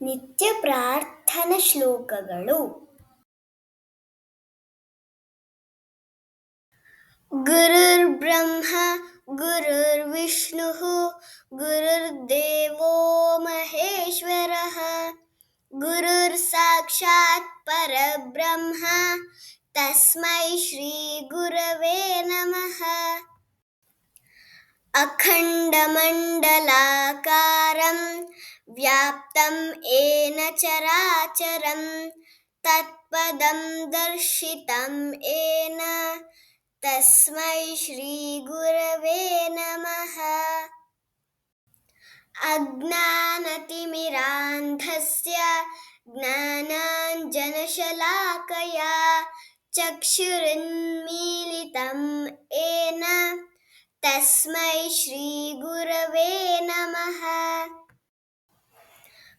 ನಿತ್ಯ ಪ್ರಾರ್ಥನಾ ಶ್ಲೋಕಗಳು ಗುರುರ್ಬ್ರಹ್ಮ ಗುರುರ್ವಿಷ್ಣು ಗುರುರ್ದೇವೋ ಮಹೇಶ್ವರಃ ಗುರುರ್ ಸಾಕ್ಷಾತ್ ಪರಬ್ರಹ್ಮ ತಸ್ಮೈ ಶ್ರೀ ಗುರವೇ ನಮಃ अखण्डमण्डलाकारं व्याप्तं येन चराचरं तत्पदं दर्शितं येन। तस्मै श्रीगुरवे नमः। अज्ञानतिमिरान्धस्य ज्ञानाञ्जनशलाकया चक्षुरुन्मीलितं येन। तस्मै श्रीगुरवे